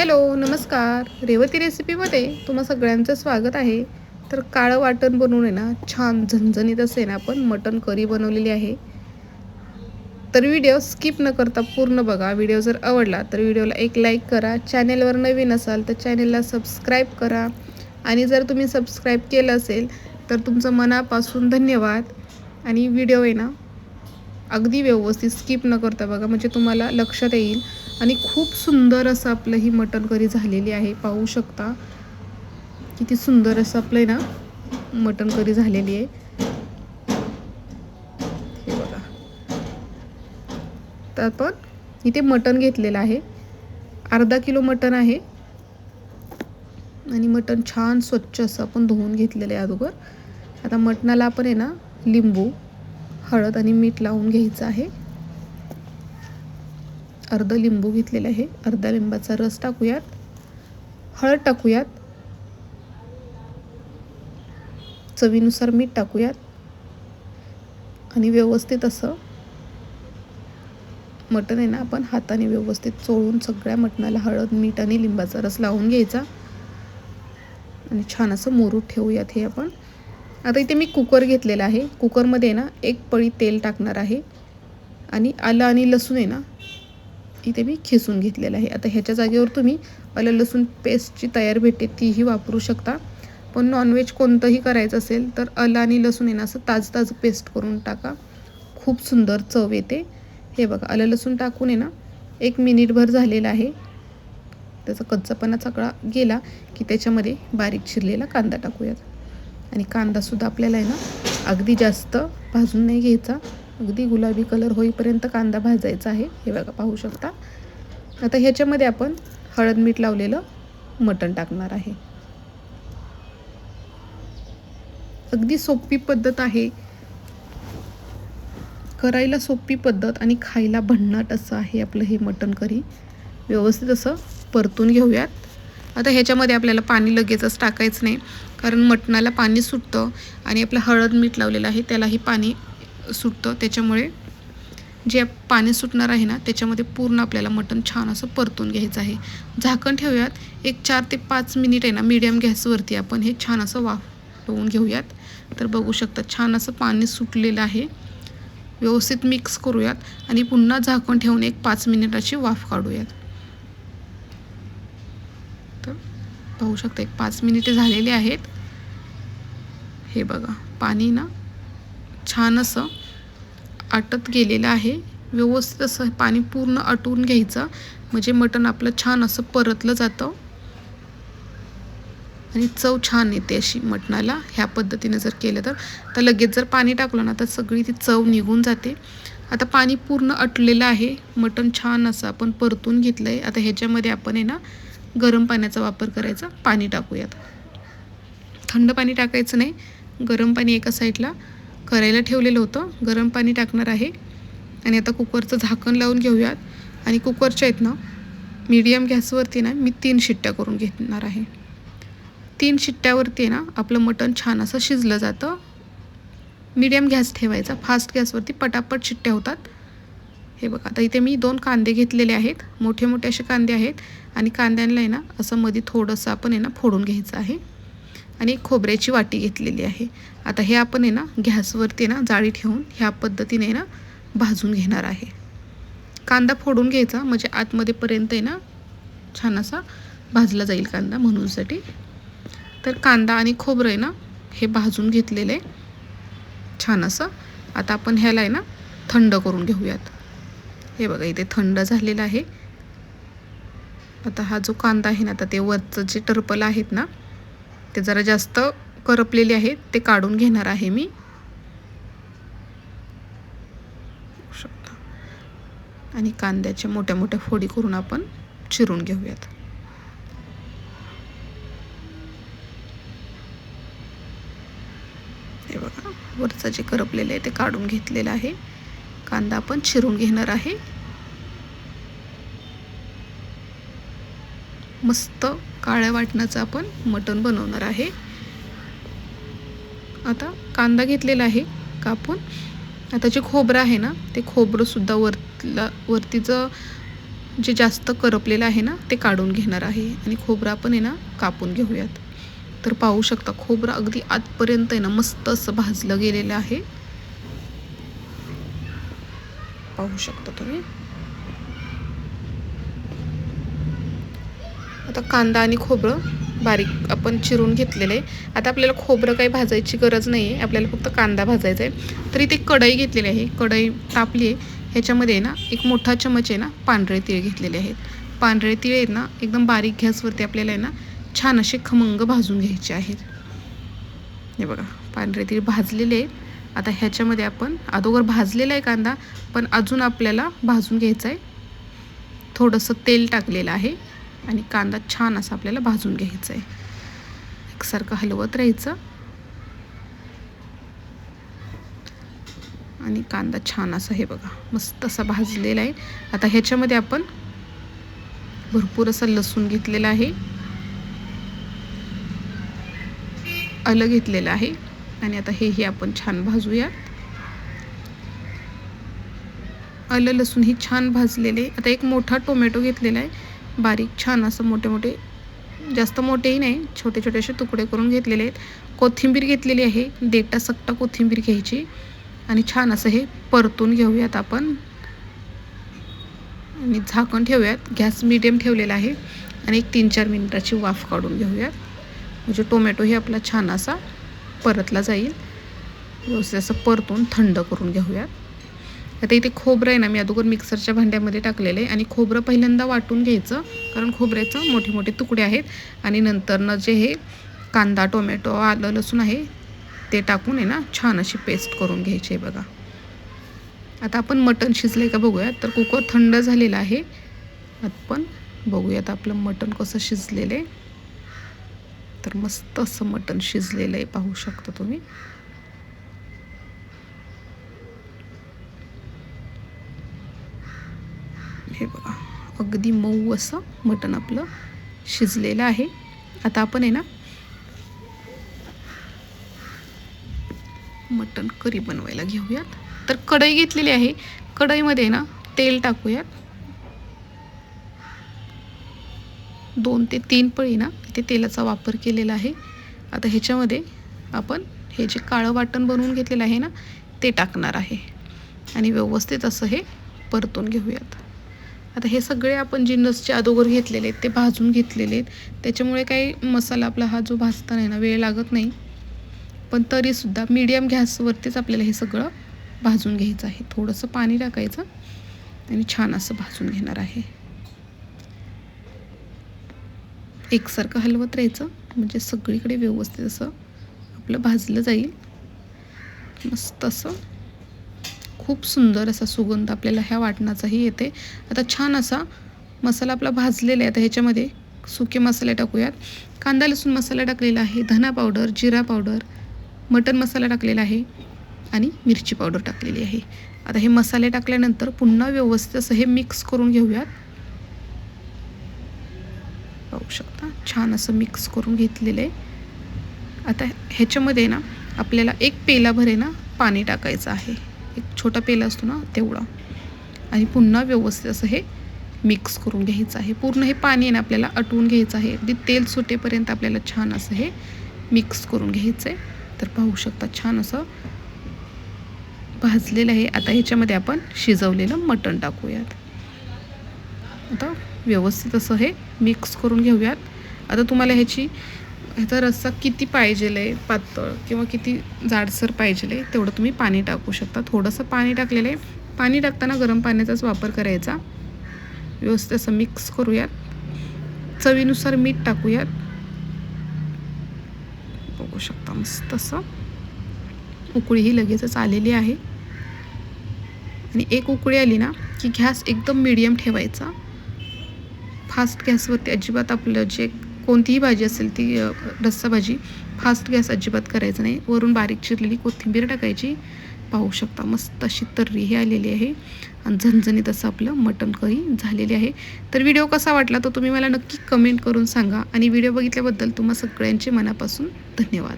Hello नमस्कार. रेवती रेसिपीमध्ये तुम्हा सगळ्यांचं स्वागत आहे. तर काळं वाटण बनवून आहे ना छान झणझणीत असे ना आपण मटन करी बनवलेली आहे. तर व्हिडिओ स्किप न करता पूर्ण बघा. व्हिडिओ जर आवडला तर व्हिडिओला एक लाईक करा. चॅनेलवर नवीन असाल तर चॅनेलला सबस्क्राईब करा. आणि जर तुम्ही सबस्क्राईब केलं असेल तर तुमचं मनापासून धन्यवाद. आणि व्हिडिओ आहे ना अगदी व्यवस्थित स्किप न करता बघा. म्हणजे तुम्हाला लक्षात येईल. आणि खूप सुंदर असं आपलं ही मटन करी झालेली आहे. पाहू शकता. किती सुंदर असं आपलं आहे ना मटन करी झालेली आहे. हे बघा. तर आपण इथे मटन घेतलेलं आहे. अर्धा किलो मटन आहे. आणि मटण छान स्वच्छ असं आपण धुवून घेतलेलं आहे अगोदर. आता मटणाला आपण आहे ना लिंबू हळद आणि मीठ लावून घ्यायचं आहे. अर्ध लिंबू घेतलेलं आहे. अर्धा लिंबाचा रस टाकूयात. हळद टाकूयात. चवीनुसार मीठ टाकूयात. आणि व्यवस्थित असं मटण आहे ना आपण हाताने व्यवस्थित चोळून सगळ्या मटणाला हळद मीठ आणि लिंबाचा रस लावून घ्यायचा. आणि छान असं मोरू ठेवूयात हे आपण. आता इथे मी कुकर घेतलेला आहे. कुकरमध्ये ना एक पळी तेल टाकणार आहे. आणि आलं आणि लसूण आहे ना इथे मी खिसून घेतलेलं आहे. आता ह्याच्या जागेवर तुम्ही आलं लसूण पेस्टची तयार भेटते तीही वापरू शकता. पण नॉनव्हेज कोणतंही करायचं असेल तर आलं आणि लसूण आहे ना असं ताजं ताजं पेस्ट करून टाका. खूप सुंदर चव येते. हे बघा आलं लसूण टाकून आहे ना एक मिनिटभर झालेलं आहे. त्याचा कच्चापणा सगळा गेला की त्याच्यामध्ये बारीक चिरलेला कांदा टाकूयात. आणि कांदासुद्धा आपल्याला आहे ना अगदी जास्त भाजून नाही घ्यायचा. अगदी गुलाबी कलर होईपर्यंत कांदा भाजायचा आहे हे बघा पाहू शकता. आता ह्याच्यामध्ये आपण हळद मीठ लावलेलं मटण टाकणार आहे. अगदी सोपी पद्धत आहे. करायला सोपी पद्धत आणि खायला भन्नाट असं आहे आपलं हे मटण करी. व्यवस्थित असं परतून घेऊयात. आता ह्याच्यामध्ये आपल्याला पाणी लगेचच टाकायचं नाही कारण मटणाला पाणी सुटतं आणि आपलं हळद मीठ लावलेलं आहे त्यालाही पाणी सुटतं. त्याच्यामुळे जे पाणी सुटणार आहे ना त्याच्यामध्ये पूर्ण आपल्याला मटण छान असं परतून घ्यायचं आहे. झाकण ठेवूयात. एक चार ते पाच मिनिट आहे ना मीडियम गॅसवरती आपण हे छान असं वाफवून घेऊयात. तर बघू शकता छान असं पाणी सुटलेलं आहे. व्यवस्थित मिक्स करूयात आणि पुन्हा झाकण ठेवून एक पाच मिनिटाची वाफ काढूयात. तर पाहू शकता एक पाच मिनिटे झालेली आहेत. हे बघा पाणी ना छान असं आटत गेलेलं आहे. व्यवस्थित असं पाणी पूर्ण आटवून घ्यायचं. म्हणजे मटण आपलं छान असं परतलं जातं. आणि चव छान येते अशी मटणाला. ह्या पद्धतीने जर केलं तर. तर लगेच जर पाणी टाकलं ना तर सगळी ती चव निघून जाते. आता पाणी पूर्ण अटलेलं आहे. मटण छान असं आपण परतून घेतलं आहे आता ह्याच्यामध्ये आपण आहे ना गरम पाण्याचा वापर करायचा. पाणी टाकूयात. थंड पाणी टाकायचं नाही. गरम पाणी एका साईडला. करायला ठेवलेलं होतं. गरम पाणी टाकणार आहे. आणि आता कुकरचं झाकण लावून घेऊयात. आणि कुकरच्या आहेत ना मीडियम गॅसवरती ना मी तीन शिट्ट्या करून घेणार आहे. तीन शिट्ट्यावरती ना आपलं मटण छान असं शिजलं जातं. मीडियम गॅस ठेवायचा. फास्ट गॅसवरती पटापट शिट्ट्या होतात. हे बघा आता इथे मी दोन कांदे घेतलेले आहेत. मोठे मोठे असे कांदे आहेत. आणि कांद्यांना आहे ना असं मध्ये थोडंसं आपण आहे ना फोडून घ्यायचं आहे. आणि खोबऱ्याची वाटी घेतलेली आहे. आता हे आपण आहे ना गॅसवरती ना जाळी ठेवून ह्या पद्धतीने ना भाजून घेणार आहे. कांदा फोडून घ्यायचा म्हणजे आतमध्येपर्यंत आहे ना छान असा भाजला जाईल कांदा म्हणूनसाठी. तर कांदा आणि खोबरं आहे ना हे भाजून घेतलेलं. आहे छान असं. आता आपण ह्याला आहे ना थंड करून घेऊयात. हे बघा इथे थंड झालेलं आहे. आता हा जो कांदा आहे ना आता ते वरचं जे टर्पल आहेत ना ते जरा जास्त करपलेले आहेत ते काढून घेणार आहे मी. शकता आणि कांद्याच्या मोठ्या मोठ्या फोडी करून आपण चिरून घेऊयात. हे बघा वरचं जे करपलेलं आहे ते काढून घेतलेलं आहे. कांदा आपण चिरून घेणार आहे. मस्त काळ्या वाटणाचं आपण मटण बनवणार आहे. आता कांदा घेतलेला आहे कापून. आता जे खोबरं आहे ना ते खोबरंसुद्धा वरला वरतीचं जे जास्त करपलेलं आहे ना ते काढून घेणार आहे. आणि खोबरा पण आहे ना कापून घेऊयात. तर पाहू शकता खोबरं अगदी आतपर्यंत आहे ना मस्त असं भाजलं गेलेलं आहे. पाहू शकता तुम्ही. आता कांदा आणि खोबरं बारीक आपण चिरून घेतलेलं आहे. आता आपल्याला खोबरं काही भाजायची गरज नाही आहे. आपल्याला फक्त कांदा भाजायचा आहे. तरी ते कढई घेतलेली आहे. कढई तापली आहे. ह्याच्यामध्ये आहे ना एक मोठा चमच आहे ना पांढरे तिळ घेतलेले आहेत. पांढरे तिळ आहेत ना एकदम बारीक गॅसवरती आपल्याला आहे ना छान असे खमंग भाजून घ्यायचे आहेत. हे बघा पांढरे तीळ भाजलेले आहेत. आता ह्याच्यामध्ये आपण अगोदर भाजलेला आहे कांदा पण अजून आपल्याला भाजून घ्यायचा आहे. थोडंसं तेल टाकलेलं आहे. आणि कांदा छान असा आपल्याला भाजून घ्यायचा आहे. एकसारखं हलवत राहायचं. आणि कांदा छान असा हे बघा मस्त असा भाजलेला आहे. आता ह्याच्यामध्ये आपण भरपूर असा लसूण घेतलेला आहे. आलं घेतलेलं आहे. आणि आता हेही आपण छान भाजूया आलं लसूण हे छान भाजलेले. आता एक मोठा टोमॅटो घेतलेला आहे. बारीक छान असं मोठे मोठे जास्त मोठेही नाही छोटे छोटे असे तुकडे करून घेतलेले आहेत. कोथिंबीर घेतलेली आहे देटा सक्टा कोथिंबीर घ्यायची आणि छान असं हे परतून घेऊयात आपण. आणि झाकण ठेवूयात. गॅस मिडियम ठेवलेला आहे आणि एक तीन चार मिनिटाची वाफ काढून घेऊयात. म्हणजे टोमॅटो हे आपला छान असा परतला जाईल. व्यवस्थित असं परतून थंड करून घेऊयात. आता इथे खोबरं आहे ना मी अगोदर मिक्सरच्या भांड्यामध्ये टाकलेलं आहे आणि खोबरं पहिल्यांदा वाटून घ्यायचं कारण खोबऱ्याचं मोठे मोठे तुकडे आहेत. आणि नंतरनं जे हे कांदा टोमॅटो आलं लसूण आहे ते टाकून आहे ना छान अशी पेस्ट करून घ्यायची आहे बघा. आता आपण मटण शिजलं आहे का बघूयात. तर कुकर थंड झालेला आहे. आपण बघूयात आपलं मटण कसं शिजलेलं आहे. तर मस्त असं मटण शिजलेलं आहे पाहू शकता तुम्ही. हे बघा अगदी मऊ असं मटण आपलं शिजलेलं आहे. आता आपण आहे ना मटण करी बनवायला घेऊयात. तर कढई घेतलेली आहे. कढईमध्ये ना तेल टाकूयात. दोन ते तीन पळी ना इथे तेलाचा वापर केलेला आहे. आता ह्याच्यामध्ये आपण हे जे काळं वाटण बनवून घेतलेलं आहे ना ते टाकणार आहे. आणि व्यवस्थित असं हे परतून घेऊयात. आता हे सगळे आपण जिन्नसचे अदोगर घेतलेले आहेत ते भाजून घेतलेले आहेत. त्याच्यामुळे काही मसाला आपला हा जो भाजता नाही ना वेळ लागत नाही. पण तरीसुद्धा मीडियम गॅसवरतीच आपल्याला हे सगळं भाजून घ्यायचं आहे. थोडंसं पाणी टाकायचं आणि छान असं भाजून घेणार आहे. एकसारखं हलवत राहायचं म्हणजे सगळीकडे व्यवस्थित असं आपलं भाजलं जाईल. मस्त असं खूप सुंदर असा सुगंध आपल्याला ह्या वाटणाचाही येते. आता छान असा मसाला आपला भाजलेला आहे. आता ह्याच्यामध्ये सुके मसाले टाकूयात. कांदा लसूण मसाला टाकलेला आहे. धना पावडर जिरा पावडर मटन मसाला टाकलेला आहे. आणि मिरची पावडर टाकलेली आहे. आता हे मसाले टाकल्यानंतर पुन्हा व्यवस्थित असं हे मिक्स करून घेऊयात. पाहू शकता? छान असं मिक्स करून घेतलेलं आहे. आता ह्याच्यामध्ये ना आपल्याला एक पेलाभर आहे ना पाणी टाकायचं आहे. एक छोटा पेला असतो ना तेवढा. आणि पुन्हा व्यवस्थित असं हे मिक्स करून घ्यायचं आहे. पूर्ण हे पाणी आहे ना आपल्याला आटवून घ्यायचं आहे. अगदी तेल सुटेपर्यंत आपल्याला छान असं हे मिक्स करून घ्यायचं आहे तर पाहू शकता छान असं भाजलेलं आहे. आता ह्याच्यामध्ये आपण शिजवलेलं मटण टाकूयात. आता व्यवस्थित असं हे मिक्स करून घेऊयात. आता तुम्हाला ह्याची ह्याचा रस्सा किती पाहिजेल? आहे पातळ किंवा किती जाडसर पाहिजेल? आहे तेवढं तुम्ही पाणी टाकू शकता. थोडंसं पाणी टाकलेलं. आहे पाणी टाकताना गरम पाण्याचाच वापर करायचा. व्यवस्थित असं मिक्स करूयात. चवीनुसार मीठ टाकूयात. बघू शकता मस्त असं. उकळी ही लगेचच आलेली आहे. आणि एक उकळी आली ना की गॅस एकदम मिडियम ठेवायचा. फास्ट गॅसवरती अजिबात आपलं जे कोणतीही भाजी असेल ती रस्सा भाजी फास्ट गॅस अजिबात करायचं नाही. वरून बारीक चिरलेली कोथिंबीर टाकायची. पाहू शकता मस्त अशी तर्रीही आलेली आहे. आणि झणझणीत असं आपलं मटण करी झालेले आहे. तर व्हिडिओ कसा वाटला तो तुम्ही मला नक्की कमेंट करून सांगा. आणि व्हिडिओ बघितल्याबद्दल तुम्हा सगळ्यांचे मनापासून धन्यवाद.